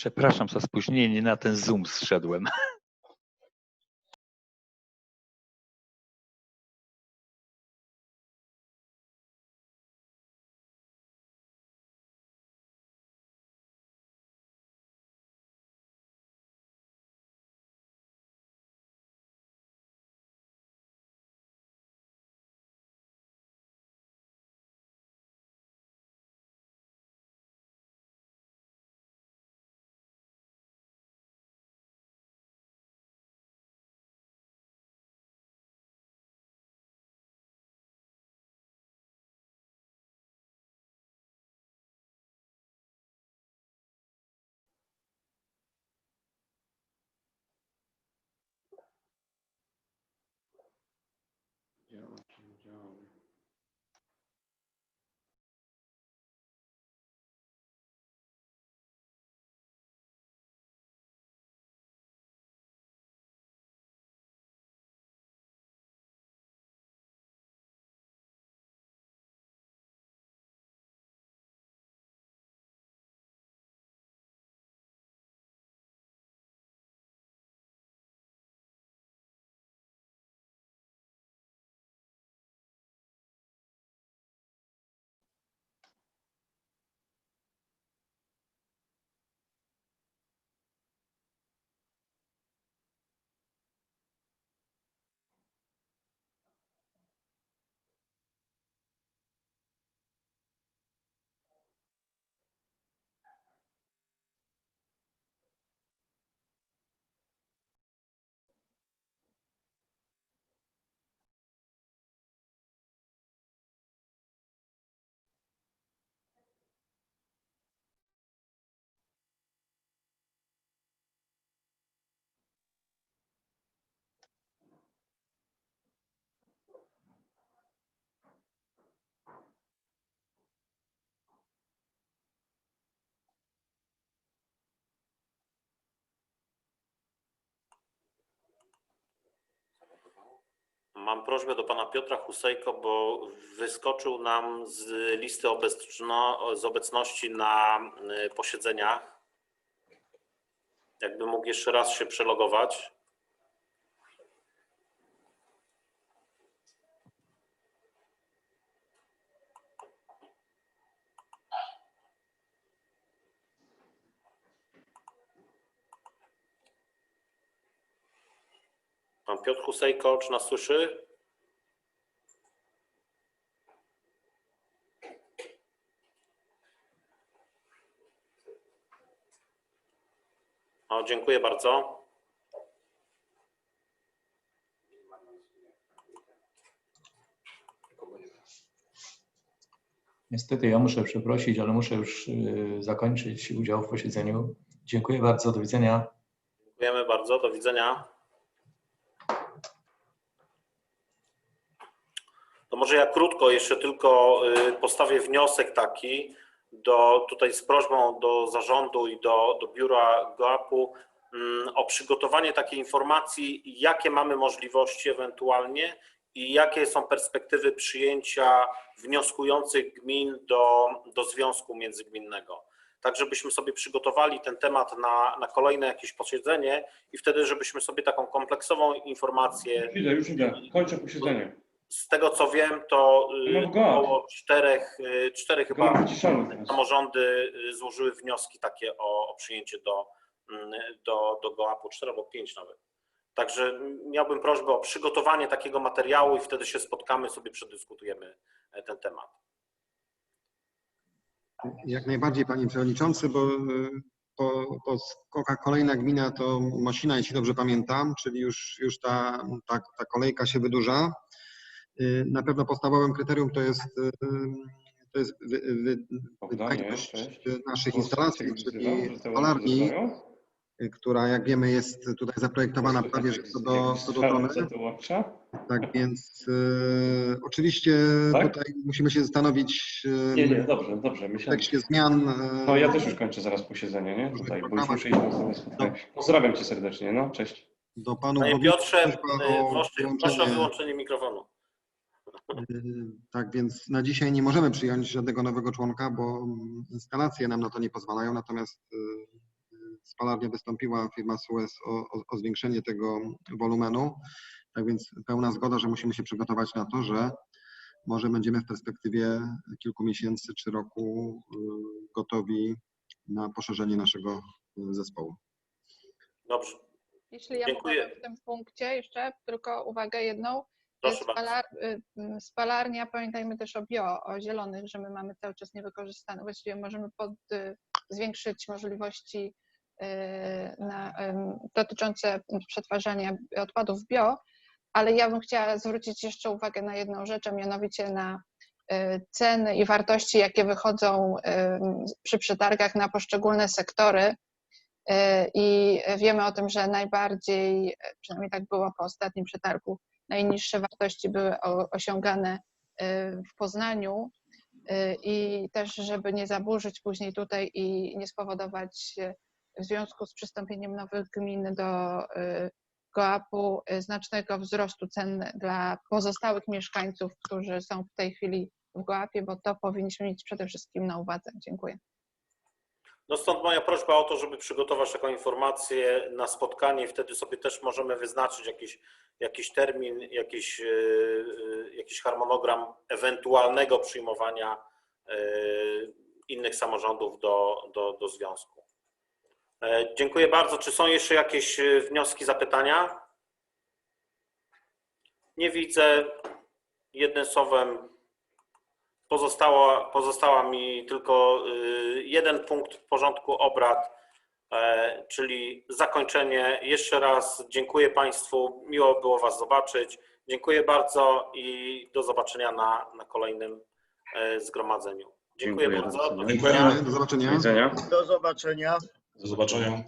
Przepraszam za spóźnienie, na ten Zoom zszedłem. Mam prośbę do pana Piotra Husejko, bo wyskoczył nam z listy obecno, z obecności na y, posiedzeniach. Jakby mógł jeszcze raz się przelogować. Pan Piotr Husejko, czy nas słyszy? O, dziękuję bardzo. Niestety ja muszę przeprosić, ale muszę już y, zakończyć udział w posiedzeniu. Dziękuję bardzo, do widzenia. Dziękujemy bardzo. Do widzenia. Może ja krótko jeszcze tylko y, postawię wniosek taki do, tutaj z prośbą do zarządu i do, do biura GOAP-u mm, o przygotowanie takiej informacji, jakie mamy możliwości ewentualnie i jakie są perspektywy przyjęcia wnioskujących gmin do, do związku międzygminnego. Tak, żebyśmy sobie przygotowali ten temat na, na kolejne jakieś posiedzenie i wtedy, żebyśmy sobie taką kompleksową informację Już idę, już idę. Kończę posiedzenie. Z tego co wiem, to y, No w około czterech, y, cztery Chyba samorządy y, złożyły wnioski takie o, o przyjęcie do, mm, do, do GOAP-u, cztery albo pięć nawet. Także mm, miałbym prośbę o przygotowanie takiego materiału i wtedy się spotkamy, sobie przedyskutujemy e, ten temat. Jak najbardziej, panie przewodniczący, bo y, po, po skokach kolejna gmina to Mosina, jeśli dobrze pamiętam, czyli już, już ta, ta, ta kolejka się wydłuża. Y, Na pewno podstawowym kryterium to jest, y, to jest wy, wy, Bogdanie, wydajność naszych instalacji, czyli łącze y, która jak wiemy jest tutaj zaprojektowana prawie że co do, co do tony. Tak więc y, oczywiście Tak? tutaj musimy się zastanowić y, Nie, nie, dobrze, dobrze. w Myślałem, kontekście zmian. y, no ja też już kończę zaraz posiedzenie, nie? Tutaj, bo już muszę iść na. Pozdrawiam cię serdecznie, no, cześć. Do panów Panie Piotrze, o proszę, proszę o wyłączenie mikrofonu. Yy, Tak więc na dzisiaj nie możemy przyjąć żadnego nowego członka, bo mm, instalacje nam na to nie pozwalają, natomiast yy, yy, spalarnia wystąpiła, firma Suez, o, o, o zwiększenie tego wolumenu. Tak więc pełna zgoda, że musimy się przygotować na to, że może będziemy w perspektywie kilku miesięcy czy roku y, gotowi na poszerzenie naszego y, zespołu. Dobrze, Jeśli ja Dziękuję. mogę w tym punkcie jeszcze tylko uwagę jedną. Proszę. Spalar, y, m, spalarnia, pamiętajmy też o bio, o zielonych, że my mamy cały czas niewykorzystane. Właściwie możemy pod, y, zwiększyć możliwości y, na, dotyczące przetwarzania odpadów bio, ale ja bym chciała zwrócić jeszcze uwagę na jedną rzecz, a mianowicie na y, ceny i wartości, jakie wychodzą przy przetargach na poszczególne sektory. Y, I wiemy o tym, że najbardziej, przynajmniej tak było po ostatnim przetargu, najniższe wartości były osiągane y, w Poznaniu y, i też, żeby nie zaburzyć później tutaj i nie spowodować y, w związku z przystąpieniem nowych gmin do GOAP-u znacznego wzrostu cen dla pozostałych mieszkańców, którzy są w tej chwili w GOAP-ie, bo to powinniśmy mieć przede wszystkim na uwadze. Dziękuję. No stąd moja prośba o to, żeby przygotować taką informację na spotkanie i wtedy sobie też możemy wyznaczyć jakiś, jakiś termin, jakiś, yy, yy, jakiś harmonogram ewentualnego przyjmowania yy, innych samorządów do, do, do związku. E, Dziękuję bardzo. Czy są jeszcze jakieś wnioski, zapytania? Nie widzę. Jednym słowem Pozostała, pozostała mi tylko y, jeden punkt w porządku obrad, e, czyli zakończenie. Jeszcze raz dziękuję Państwu. Miło było Was zobaczyć. Dziękuję bardzo i do zobaczenia na, na kolejnym e, zgromadzeniu. Dziękuję, Dziękuję bardzo. Do Dziękujemy, do Do zobaczenia. Do zobaczenia. Do zobaczenia.